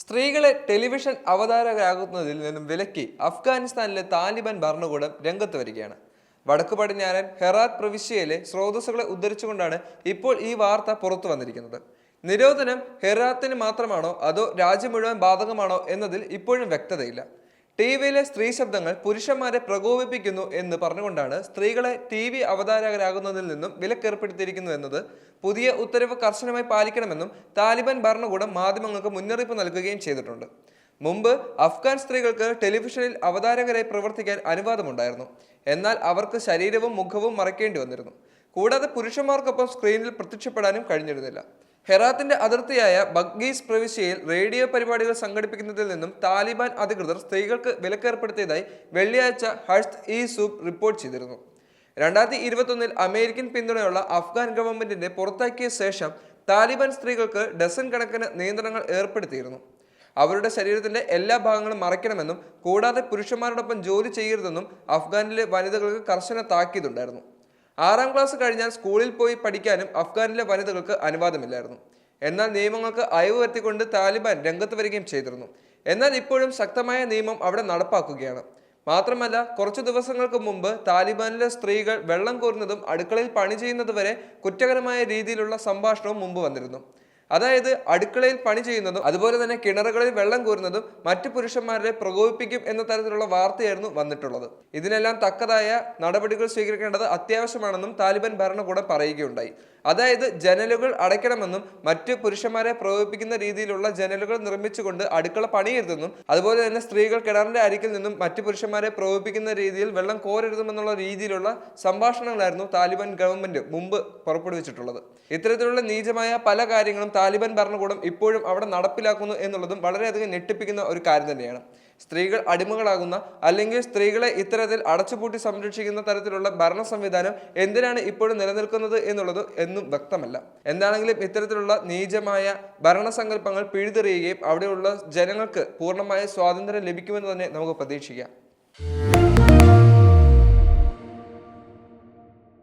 സ്ത്രീകളെ ടെലിവിഷൻ അവതാരകരാകുന്നതിൽ നിന്നും വിലക്കി അഫ്ഗാനിസ്ഥാനിലെ താലിബാൻ ഭരണകൂടം രംഗത്ത് വരികയാണ്. വടക്കു പടിഞ്ഞാറൻ ഹെറാത്ത് പ്രവിശ്യയിലെ സ്രോതസ്സുകളെ ഉദ്ധരിച്ചുകൊണ്ടാണ് ഇപ്പോൾ ഈ വാർത്ത പുറത്തു വന്നിരിക്കുന്നത്. നിരോധനം ഹെറാത്തിന് മാത്രമാണോ അതോ രാജ്യം മുഴുവൻ ബാധകമാണോ എന്നതിൽ ഇപ്പോഴും വ്യക്തതയില്ല. ടി വിയിലെ സ്ത്രീ ശബ്ദങ്ങൾ പുരുഷന്മാരെ പ്രകോപിപ്പിക്കുന്നു എന്ന് പറഞ്ഞുകൊണ്ടാണ് സ്ത്രീകളെ ടി വി അവതാരകരാകുന്നതിൽ നിന്നും വിലക്കേർപ്പെടുത്തിയിരിക്കുന്നു എന്നത് പുതിയ ഉത്തരവ് കർശനമായി പാലിക്കണമെന്നും താലിബാൻ ഭരണകൂടം മാധ്യമങ്ങൾക്ക് മുന്നറിയിപ്പ് നൽകുകയും ചെയ്തിട്ടുണ്ട്. മുമ്പ് അഫ്ഗാൻ സ്ത്രീകൾക്ക് ടെലിവിഷനിൽ അവതാരകരായി പ്രവർത്തിക്കാൻ അനുവാദമുണ്ടായിരുന്നു. എന്നാൽ അവർക്ക് ശരീരവും മുഖവും മറയ്ക്കേണ്ടി വന്നിരുന്നു. കൂടാതെ പുരുഷന്മാർക്കൊപ്പം സ്ക്രീനിൽ പ്രത്യക്ഷപ്പെടാനും കഴിഞ്ഞിരുന്നില്ല. ഹെറാത്തിന്റെ അതിർത്തിയായ ബഗ്ഗീസ് പ്രവിശ്യയിൽ റേഡിയോ പരിപാടികൾ സംഘടിപ്പിക്കുന്നതിൽ നിന്നും താലിബാൻ അധികൃതർ സ്ത്രീകൾക്ക് വിലക്കേർപ്പെടുത്തിയതായി വെള്ളിയാഴ്ച ഹഷ്ത് ഇ സൂബ് റിപ്പോർട്ട് ചെയ്തിരുന്നു. രണ്ടായിരത്തി ഇരുപത്തൊന്നിൽ അമേരിക്കൻ പിന്തുണയുള്ള അഫ്ഗാൻ ഗവൺമെന്റിന്റെ പുറത്താക്കിയ ശേഷം താലിബാൻ സ്ത്രീകൾക്ക് ഡസൻ കണക്കിന് നിയന്ത്രണങ്ങൾ ഏർപ്പെടുത്തിയിരുന്നു. അവരുടെ ശരീരത്തിന്റെ എല്ലാ ഭാഗങ്ങളും മറയ്ക്കണമെന്നും കൂടാതെ പുരുഷന്മാരോടൊപ്പം ജോലി ചെയ്യരുതെന്നും അഫ്ഗാനിലെ വനിതകൾക്ക് കർശന താക്കീതുണ്ടായിരുന്നു. ആറാം ക്ലാസ് കഴിഞ്ഞാൽ സ്കൂളിൽ പോയി പഠിക്കാനും അഫ്ഗാനിലെ വനിതകൾക്ക് അനുവാദമില്ലായിരുന്നു. എന്നാൽ നിയമങ്ങൾക്ക് അയവ് വരുത്തിക്കൊണ്ട് താലിബാൻ രംഗത്ത് വരികയും ചെയ്തിരുന്നു. എന്നാൽ ഇപ്പോഴും ശക്തമായ നിയമം അവിടെ നടപ്പാക്കുകയാണ്. മാത്രമല്ല കുറച്ചു ദിവസങ്ങൾക്ക് മുമ്പ് താലിബാനിലെ സ്ത്രീകൾ വെള്ളം കോരുന്നതും അടുക്കളയിൽ പണി ചെയ്യുന്നതുവരെ കുറ്റകരമായ രീതിയിലുള്ള സംഭാഷണവും മുമ്പ് വന്നിരുന്നു. അതായത് അടുക്കളയിൽ പണി ചെയ്യുന്നതും അതുപോലെ തന്നെ കിണറുകളിൽ വെള്ളം കോരുന്നതും മറ്റു പുരുഷന്മാരെ പ്രകോപിപ്പിക്കും എന്ന തരത്തിലുള്ള വാർത്തയായിരുന്നു വന്നിട്ടുള്ളത്. ഇതിനെല്ലാം തക്കതായ നടപടികൾ സ്വീകരിക്കേണ്ടത് അത്യാവശ്യമാണെന്നും താലിബാൻ ഭരണകൂടം പറയുകയുണ്ടായി. അതായത് ജനലുകൾ അടയ്ക്കണമെന്നും മറ്റ് പുരുഷന്മാരെ പ്രകോപിപ്പിക്കുന്ന രീതിയിലുള്ള ജനലുകൾ നിർമ്മിച്ചുകൊണ്ട് അടുക്കള പണിയരുതെന്നും അതുപോലെ തന്നെ സ്ത്രീകൾ കിണറിന്റെ അരികിൽ നിന്നും മറ്റു പുരുഷന്മാരെ പ്രകോപിപ്പിക്കുന്ന രീതിയിൽ വെള്ളം കോരരുതെന്നുള്ള രീതിയിലുള്ള സംഭാഷണങ്ങളായിരുന്നു താലിബാൻ ഗവൺമെന്റ് മുമ്പ് പുറപ്പെടുവിച്ചിട്ടുള്ളത്. ഇത്തരത്തിലുള്ള നീചമായ പല കാര്യങ്ങളും താലിബാൻ ഭരണകൂടം ഇപ്പോഴും അവിടെ നടപ്പിലാക്കുന്നു എന്നുള്ളതും വളരെയധികം ഞെട്ടിപ്പിക്കുന്ന ഒരു കാര്യം തന്നെയാണ്. സ്ത്രീകൾ അടിമകളാകുന്ന അല്ലെങ്കിൽ സ്ത്രീകളെ ഇത്തരത്തിൽ അടച്ചുപൂട്ടി സംരക്ഷിക്കുന്ന തരത്തിലുള്ള ഭരണ സംവിധാനം എന്തിനാണ് ഇപ്പോഴും നിലനിൽക്കുന്നത് എന്നുള്ളത് എന്നും വ്യക്തമല്ല. എന്താണെങ്കിലും ഇത്തരത്തിലുള്ള നീചമായ ഭരണസങ്കല്പങ്ങൾ പിഴുതെറിയുകയും അവിടെയുള്ള ജനങ്ങൾക്ക് പൂർണമായ സ്വാതന്ത്ര്യം ലഭിക്കുമെന്ന് തന്നെ നമുക്ക് പ്രതീക്ഷിക്കാം.